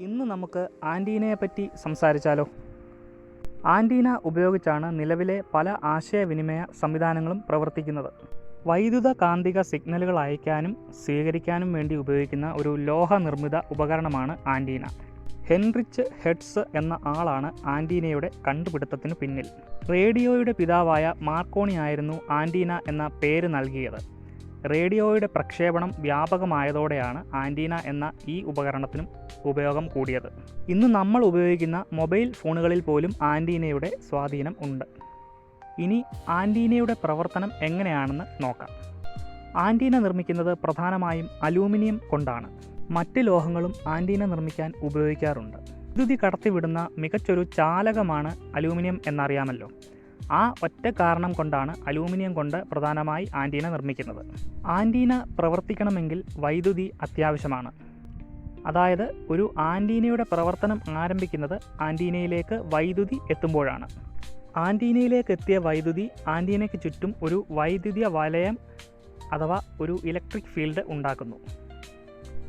ഇന്ന് നമുക്ക് ആന്റീനയെ പറ്റി സംസാരിച്ചാലോ? ആന്റീന ഉപയോഗിച്ചാണ് നിലവിലെ പല ആശയവിനിമയ സംവിധാനങ്ങളും പ്രവർത്തിക്കുന്നത്. വൈദ്യുത കാന്തിക സിഗ്നലുകൾ അയക്കാനും സ്വീകരിക്കാനും വേണ്ടി ഉപയോഗിക്കുന്ന ഒരു ലോഹ നിർമ്മിത ഉപകരണമാണ് ആന്റീന ഹെൻറിച്ച് ഹെഡ്സ് എന്ന ആളാണ് ആന്റീനയുടെ കണ്ടുപിടുത്തത്തിന് പിന്നിൽ. റേഡിയോയുടെ പിതാവായ മാർക്കോണി ആയിരുന്നു ആന്റീന എന്ന പേര് നൽകിയത്. റേഡിയോയുടെ പ്രക്ഷേപണം വ്യാപകമായതോടെയാണ് ആന്റീന എന്ന ഈ ഉപകരണത്തിനും ഉപയോഗം കൂടിയത്. ഇന്ന് നമ്മൾ ഉപയോഗിക്കുന്ന മൊബൈൽ ഫോണുകളിൽ പോലും ആന്റീനയുടെ സ്വാധീനം ഉണ്ട്. ഇനി ആന്റീനയുടെ പ്രവർത്തനം എങ്ങനെയാണെന്ന് നോക്കാം. ആന്റീന നിർമ്മിക്കുന്നത് പ്രധാനമായും അലൂമിനിയം കൊണ്ടാണ്. മറ്റ് ലോഹങ്ങളും ആന്റീന നിർമ്മിക്കാൻ ഉപയോഗിക്കാറുണ്ട്. വൈദ്യുതി കടത്തിവിടുന്ന മികച്ചൊരു ചാലകമാണ് അലൂമിനിയം എന്നറിയാമല്ലോ. ആ ഒറ്റ കാരണം കൊണ്ടാണ് അലൂമിനിയം കൊണ്ട് പ്രധാനമായി ആന്റീന നിർമ്മിക്കുന്നത്. ആന്റീന പ്രവർത്തിക്കണമെങ്കിൽ വൈദ്യുതി അത്യാവശ്യമാണ്. അതായത് ഒരു ആന്റീനയുടെ പ്രവർത്തനം ആരംഭിക്കുന്നത് ആന്റീനയിലേക്ക് വൈദ്യുതി എത്തുമ്പോഴാണ്. ആന്റീനയിലേക്ക് എത്തിയ വൈദ്യുതി ആന്റീനയ്ക്ക് ചുറ്റും ഒരു വൈദ്യുതി വലയം അഥവാ ഒരു ഇലക്ട്രിക് ഫീൽഡ് ഉണ്ടാക്കുന്നു.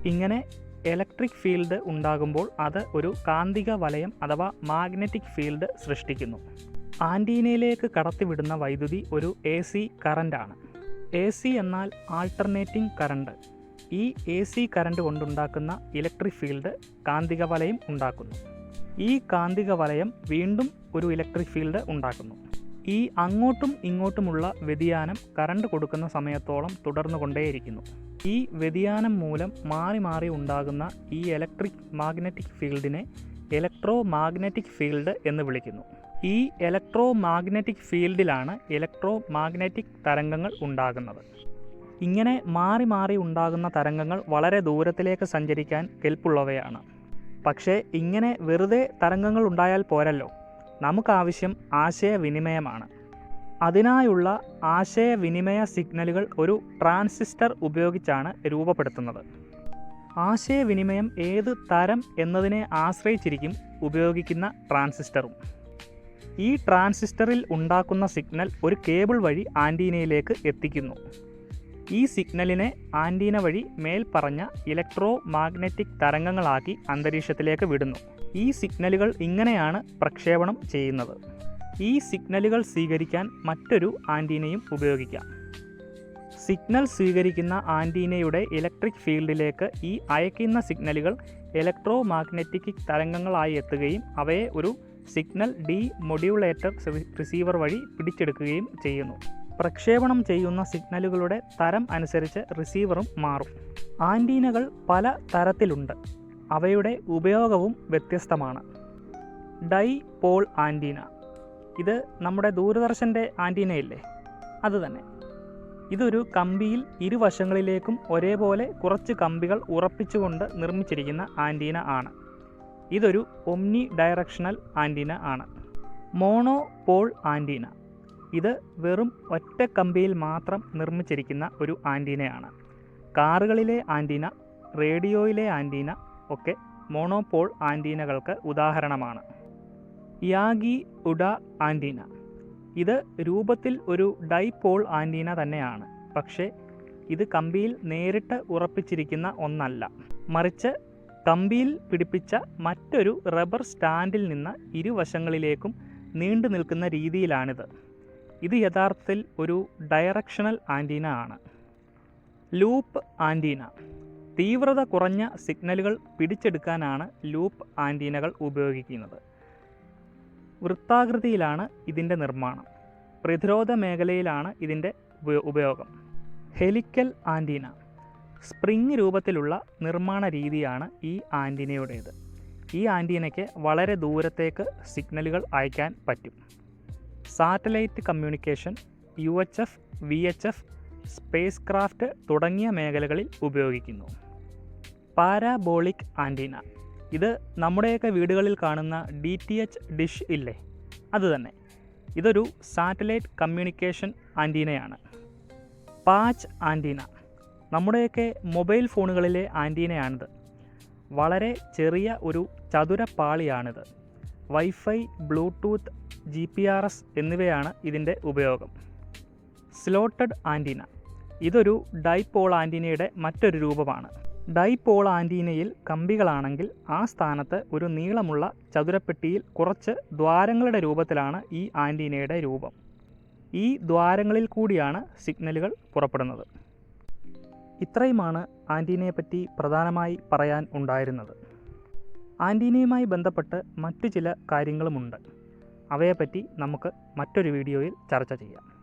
ഇങ്ങനെ ഇലക്ട്രിക് ഫീൽഡ് ഉണ്ടാകുമ്പോൾ അത് ഒരു കാന്തിക വലയം അഥവാ മാഗ്നറ്റിക് ഫീൽഡ് സൃഷ്ടിക്കുന്നു. ആന്റീനയിലേക്ക് കടത്തിവിടുന്ന വൈദ്യുതി ഒരു എ സി കറന്റാണ് എ സി എന്നാൽ ആൾട്ടർനേറ്റിംഗ് കറണ്ട്. ഈ എ സി കറണ്ട് കൊണ്ടുണ്ടാക്കുന്ന ഇലക്ട്രിക് ഫീൽഡ് കാന്തിക വലയം ഉണ്ടാക്കുന്നു. ഈ കാന്തിക വലയം വീണ്ടും ഒരു ഇലക്ട്രിക് ഫീൽഡ് ഉണ്ടാക്കുന്നു. ഈ അങ്ങോട്ടും ഇങ്ങോട്ടുമുള്ള വ്യതിയാനം കറണ്ട് കൊടുക്കുന്ന സമയത്തോളം തുടർന്നു കൊണ്ടേയിരിക്കുന്നു ഈ വ്യതിയാനം മൂലം മാറി മാറി ഉണ്ടാകുന്ന ഈ ഇലക്ട്രിക് മാഗ്നറ്റിക് ഫീൽഡിനെ ഇലക്ട്രോ മാഗ്നറ്റിക് ഫീൽഡ് എന്ന് വിളിക്കുന്നു. ഈ ഇലക്ട്രോ മാഗ്നറ്റിക് ഫീൽഡിലാണ് ഇലക്ട്രോ മാഗ്നറ്റിക് തരംഗങ്ങൾ ഉണ്ടാകുന്നത്. ഇങ്ങനെ മാറി മാറി ഉണ്ടാകുന്ന തരംഗങ്ങൾ വളരെ ദൂരത്തിലേക്ക് സഞ്ചരിക്കാൻ കെൽപ്പുള്ളവയാണ്. പക്ഷേ ഇങ്ങനെ വെറുതെ തരംഗങ്ങൾ ഉണ്ടായാൽ പോരല്ലോ. നമുക്കാവശ്യം ആശയവിനിമയമാണ്. അതിനായുള്ള ആശയവിനിമയ സിഗ്നലുകൾ ഒരു ട്രാൻസിസ്റ്റർ ഉപയോഗിച്ചാണ് രൂപപ്പെടുത്തുന്നത്. ആശയവിനിമയം ഏത് തരം എന്നതിനെ ആശ്രയിച്ചിരിക്കും ഉപയോഗിക്കുന്ന ട്രാൻസിസ്റ്ററും. ഈ ട്രാൻസിസ്റ്ററിൽ ഉണ്ടാക്കുന്ന സിഗ്നൽ ഒരു കേബിൾ വഴി ആന്റീനയിലേക്ക് എത്തിക്കുന്നു. ഈ സിഗ്നലിനെ ആന്റീന വഴി മേൽ പറഞ്ഞ ഇലക്ട്രോ മാഗ്നറ്റിക് തരംഗങ്ങളാക്കി അന്തരീക്ഷത്തിലേക്ക് വിടുന്നു. ഈ സിഗ്നലുകൾ ഇങ്ങനെയാണ് പ്രക്ഷേപണം ചെയ്യുന്നത്. ഈ സിഗ്നലുകൾ സ്വീകരിക്കാൻ മറ്റൊരു ആന്റീനയും ഉപയോഗിക്കാം. സിഗ്നൽ സ്വീകരിക്കുന്ന ആന്റീനയുടെ ഇലക്ട്രിക് ഫീൽഡിലേക്ക് ഈ അയക്കുന്ന സിഗ്നലുകൾ ഇലക്ട്രോ മാഗ്നറ്റിക് തരംഗങ്ങളായി എത്തുകയും അവയെ ഒരു സിഗ്നൽ ഡി മൊഡ്യൂളേറ്റർ റിസീവർ വഴി പിടിച്ചെടുക്കുകയും ചെയ്യുന്നു. പ്രക്ഷേപണം ചെയ്യുന്ന സിഗ്നലുകളുടെ തരം അനുസരിച്ച് റിസീവറും മാറും. ആന്റീനകൾ പല തരത്തിലുണ്ട്. അവയുടെ ഉപയോഗവും വ്യത്യസ്തമാണ്. ഡൈ പോൾ ആന്റീന ഇത് നമ്മുടെ ദൂരദർശന്റെ ആന്റീനയില്ലേ അതുതന്നെ ഇതൊരു കമ്പിയിൽ ഇരുവശങ്ങളിലേക്കും ഒരേപോലെ കുറച്ച് കമ്പികൾ ഉറപ്പിച്ചുകൊണ്ട് നിർമ്മിച്ചിരിക്കുന്ന ആന്റീന ആണ്. ഇതൊരു ഒമ്നി ഡയറക്ഷണൽ ആന്റീന ആണ്. മോണോ പോൾ ആന്റീന ഇത് വെറും ഒറ്റ കമ്പിയിൽ മാത്രം നിർമ്മിച്ചിരിക്കുന്ന ഒരു ആന്റീനയാണ് കാറുകളിലെ ആന്റീന റേഡിയോയിലെ ആന്റീന ഒക്കെ മോണോ പോൾ ആന്റീനകൾക്ക് ഉദാഹരണമാണ്. യാഗി ഉഡ ആന്റീന ഇത് രൂപത്തിൽ ഒരു ഡൈപോൾ ആന്റീന തന്നെയാണ്. പക്ഷേ ഇത് കമ്പിയിൽ നേരിട്ട് ഉറപ്പിച്ചിരിക്കുന്ന ഒന്നല്ല. മറിച്ച് കമ്പിയിൽ പിടിപ്പിച്ച മറ്റൊരു റബ്ബർ സ്റ്റാൻഡിൽ നിന്ന് ഇരുവശങ്ങളിലേക്കും നീണ്ടു നിൽക്കുന്ന രീതിയിലാണിത്. ഇത് യഥാർത്ഥത്തിൽ ഒരു ഡയറക്ഷണൽ ആന്റീന ആണ്. Loop antenna. തീവ്രത കുറഞ്ഞ സിഗ്നലുകൾ പിടിച്ചെടുക്കാനാണ് ലൂപ്പ് ആന്റീനകൾ ഉപയോഗിക്കുന്നത്. വൃത്താകൃതിയിലാണ് ഇതിന്റെ നിർമ്മാണം. പ്രതിരോധ മേഖലയിലാണ് ഇതിന്റെ ഉപയോഗം. Helical antenna. സ്പ്രിങ് രൂപത്തിലുള്ള നിർമ്മാണ രീതിയാണ് ഈ ആന്റീനയുടേത്. ഈ ആന്റീനയ്ക്ക് വളരെ ദൂരത്തേക്ക് സിഗ്നലുകൾ അയക്കാൻ പറ്റും. Satellite communication U H F V H F spacecraft തുടങ്ങിയ മേഖലകളിൽ ഉപയോഗിക്കുന്നു. Parabolic antenna. ഇത് നമ്മുടെയൊക്കെ വീടുകളിൽ കാണുന്ന ഡി ടി എച്ച് ഡിഷ് ഇല്ലേ? അതുതന്നെ ഇതൊരു സാറ്റലൈറ്റ് കമ്മ്യൂണിക്കേഷൻ ആന്റീനയാണ്. Patch antenna. നമ്മുടെയൊക്കെ മൊബൈൽ ഫോണുകളിലെ ആന്റീനയാണിത്. വളരെ ചെറിയ ഒരു ചതുര പാളിയാണിത്. Wifi Bluetooth G P R S എന്നിവയാണ് ഇതിന്റെ ഉപയോഗം. Slotted antenna. ഇതൊരു ഡൈപോൾ ആന്റീനയുടെ മറ്റൊരു രൂപമാണ്. ഡൈപോൾ ആന്റീനയിൽ കമ്പികളാണെങ്കിൽ ആ സ്ഥാനത്ത് ഒരു നീളമുള്ള ചതുരപ്പെട്ടിയിൽ കുറച്ച് ദ്വാരങ്ങളുടെ രൂപത്തിലാണ് ഈ ആന്റീനയുടെ രൂപം. ഈ ദ്വാരങ്ങളിൽ കൂടിയാണ് സിഗ്നലുകൾ പുറപ്പെടുന്നത്. ഇത്രയുമാണ് ആന്റീനയെപ്പറ്റി പ്രധാനമായി പറയാൻ ഉണ്ടായിരുന്നത്. ആന്റീനയുമായി ബന്ധപ്പെട്ട് മറ്റു ചില കാര്യങ്ങളുമുണ്ട്. അവയെപ്പറ്റി നമുക്ക് മറ്റൊരു വീഡിയോയിൽ ചർച്ച ചെയ്യാം.